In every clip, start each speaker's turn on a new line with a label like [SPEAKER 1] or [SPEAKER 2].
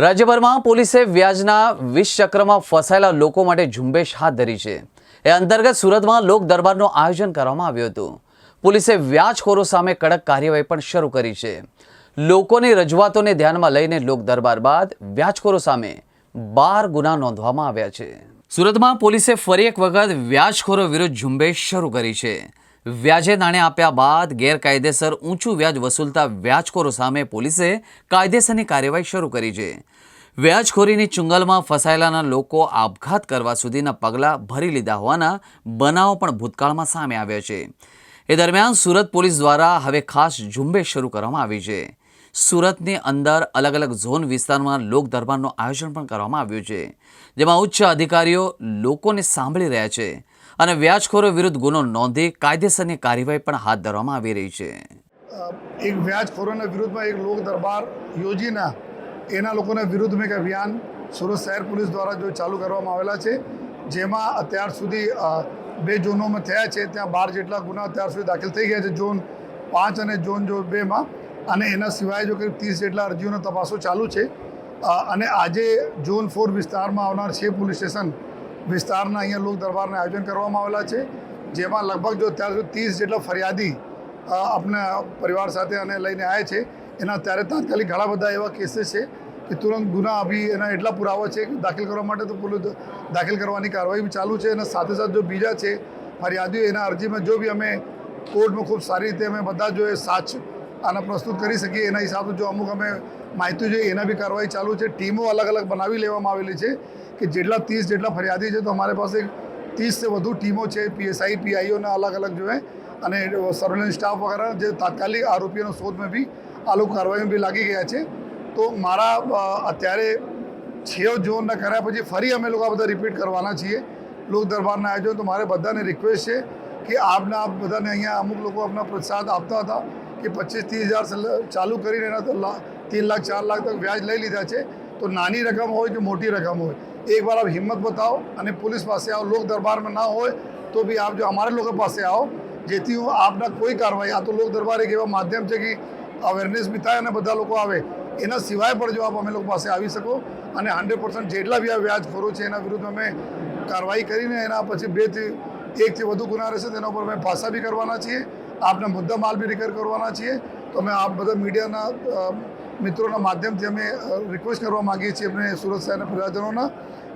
[SPEAKER 1] રાજ્યભરમાં પોલીસે વ્યાજના વિશચક્રમાં ફસાયેલા લોકો માટે ઝુંબેશ હાથ ધરી છે. એ અંતર્ગત સુરતમાં લોક દરબારનું આયોજન કરવામાં આવ્યું હતું. પોલીસે વ્યાજખોરો સામે કડક કાર્યવાહી પણ શરૂ કરી છે. લોકોની રજૂઆતોને ધ્યાનમાં લઈને લોક દરબાર બાદ વ્યાજખોરો સામે બાર ગુના નોંધવામાં આવ્યા છે. સુરતમાં પોલીસે ફરી એક વખત વ્યાજખોરો વિરુદ્ધ ઝુંબેશ શરૂ કરી છે. વ્યાજે નાણે આપ્યા બાદ ગેરકાયદેસર ઊંચું વ્યાજ વસૂલતા વ્યાજખોરો સામે પોલીસે કાયદેસરની કાર્યવાહી શરૂ કરી છે. વ્યાજખોરીની ચુંગલમાં ફસાયેલાના લોકો આપઘાત કરવા સુધીના પગલાં ભરી લીધા હોવાના બનાવો પણ ભૂતકાળમાં સામે આવ્યા છે. એ દરમિયાન સુરત પોલીસ દ્વારા હવે ખાસ ઝુંબેશ શરૂ કરવામાં આવી છે. સુરતની અંદર અલગ અલગ ઝોન વિસ્તારમાં લોક દરબારનું આયોજન પણ કરવામાં આવ્યું છે, જેમાં ઉચ્ચ અધિકારીઓ લોકોને સાંભળી રહ્યા છે અને વ્યાજખોરો વિરુદ્ધ ગુનો નોંધી કાયદેસરની કાર્યવાહી પણ હાથ ધરવામાં આવી રહી છે.
[SPEAKER 2] એક વ્યાજખોરોના વિરુદ્ધમાં એક લોક દરબાર યોજીને એના લોકોના વિરુદ્ધમાં એક અભિયાન સુરત શહેર પોલીસ દ્વારા જો ચાલુ કરવામાં આવેલા છે, જેમાં અત્યાર સુધી બે ઝોનોમાં થયા છે, ત્યાં બાર જેટલા ગુના અત્યાર સુધી દાખલ થઈ ગયા છે. ઝોન પાંચ અને ઝોન જો બેમાં અને એના સિવાય જો કરીબ ત્રીસ જેટલા અરજીઓનો તપાસો ચાલુ છે. અને આજે ઝોન ફોર વિસ્તારમાં આવનાર છે પોલીસ સ્ટેશન વિસ્તારના અહીંયા લોક દરબારના આયોજન કરવામાં આવેલા છે. જેમાં લગભગ જો અત્યાર સુધી ત્રીસ જેટલા ફરિયાદી આપણા પરિવાર સાથે અને લઈને આવ્યા છે. એના ત્યારે તાત્કાલિક ઘણા બધા એવા કેસીસ છે કે તુરંત ગુના અભી એના એટલા પુરાવા છે કે દાખલ કરવા માટે તો પોલીસ દાખલ કરવાની કાર્યવાહી ચાલુ છે અને સાથે સાથે જો બીજા છે ફરિયાદીઓ, એના અરજીમાં જો બી અમે કોર્ટમાં ખૂબ સારી રીતે અમે બધા જો એ સાચ આના પ્રસ્તુત કરી શકીએ એના હિસાબે જો અમુક અમે માહિતી જોઈએ, એના બી કાર્યવાહી ચાલુ છે. ટીમો અલગ અલગ બનાવી લેવામાં આવેલી છે કે જેટલા ત્રીસ જેટલા ફરિયાદી છે, તો અમારી પાસે ત્રીસથી વધુ ટીમો છે, પીએસઆઈ, પીઆઈઓના અલગ અલગ જોઈએ અને સર્વેલન્સ સ્ટાફ વગેરે જે તાત્કાલિક આરોપીઓનો શોધમાં બી આ લોકો કાર્યવાહીમાં બી લાગી ગયા છે. તો મારા અત્યારે છ ઝોનના કર્યા પછી ફરી અમે લોકો આ બધા રિપીટ કરવાના છીએ. લોક દરબારના આયોજન, તો મારે બધાને રિક્વેસ્ટ છે કે આપને, આપ બધાને અહીંયા અમુક લોકો આપના પ્રસાદ આપતા હતા. કે પચીસ ત્રીસ હજાર ચાલુ કરીને એના તો તીન લાખ, ચાર લાખ તક વ્યાજ લઈ લીધા છે. તો નાની રકમ હોય કે મોટી રકમ હોય એકવાર આપ હિંમત બતાવો અને પોલીસ પાસે આવો, લોક દરબારમાં ના હોય તો બી આપ જો અમારા લોકો પાસે આવો, જેથી હું આપના કોઈ કાર્યવાહી, આ તો લોક દરબાર એક એવા માધ્યમ છે કે અવેરનેસ બી થાય અને બધા લોકો આવે, એના સિવાય પણ જો આપ અમે લોકો પાસે આવી શકો અને હંડ્રેડ પર્સન્ટ જેટલા બી આ વ્યાજખોરો છે એના વિરુદ્ધ અમે કાર્યવાહી કરીને એના પછી બેથી એકથી વધુ ગુના રહેશે, તેના ઉપર અમે પાસા બી કરવાના છીએ. આપના મુદ્દા માલ બી રિકવર કરવાના છીએ. તો અમે આપ બધા મીડિયાના મિત્રોના માધ્યમથી અમે રિક્વેસ્ટ કરવા માગીએ છીએ અમને સુરત શહેરના પ્રજાજનોના.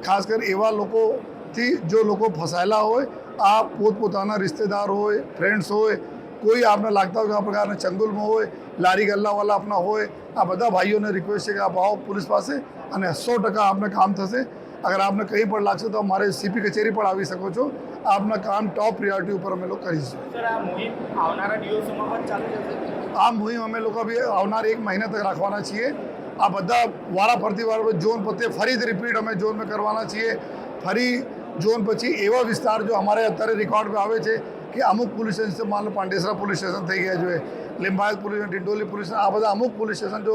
[SPEAKER 2] ખાસ કરી એવા લોકોથી જો લોકો ફસાયેલા હોય, આ પોતપોતાના રિશ્તેદાર હોય ફ્રેન્ડ્સ હોય, કોઈ આપને લાગતા હોય કે આ પ્રકારના ચંગુલમાં હોય, લારી ગલ્લાવાલા આપના હોય, આ બધા ભાઈઓને રિક્વેસ્ટ છે કે આપ આવો પોલીસ પાસે અને સો ટકા આપને કામ થશે. અગર આપને કંઈ પણ લાગશે તો અમારે સીપી કચેરી પણ આવી શકો છો. આપના કામ ટોપ પ્રિયોરિટી ઉપર અમે લોકો કરીશું.
[SPEAKER 3] આ મુહિમ
[SPEAKER 2] આ અમે લોકો બી આવનાર એક મહિના તક રાખવાના છીએ. આ બધા વારા ફરતી વાર ઝોન પતે ફરીથી રિપીટ અમે ઝોનમાં કરવાના છીએ. ફરી ઝોન પછી એવા વિસ્તાર જો અમારે અત્યારે રેકોર્ડમાં આવે છે કે અમુક પોલીસ સ્ટેશન માનો પાંડેસરા પોલીસ સ્ટેશન થઈ ગયા જોઈએ Limbayat police station Dindoli police આ બધા અમુક પોલીસ સ્ટેશન જો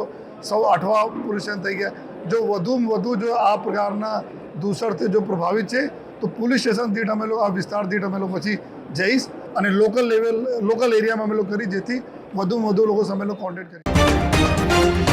[SPEAKER 2] સૌ અઠવા પોલીસ સ્ટેશન થઈ ગયા. જો વધુમાં વધુ જો આ પ્રકારના દૂષણથી જો પ્રભાવિત છે, તો પોલીસ સ્ટેશન દીઠ અમે લોકો આ વિસ્તાર દીઠ અમે લોકો પછી જઈશ અને લોકલ લેવલ લોકલ એરિયામાં અમે લોકો કરી, જેથી વધુમાં વધુ લોકો સામે લોકો કોન્ટેક્ટ કરી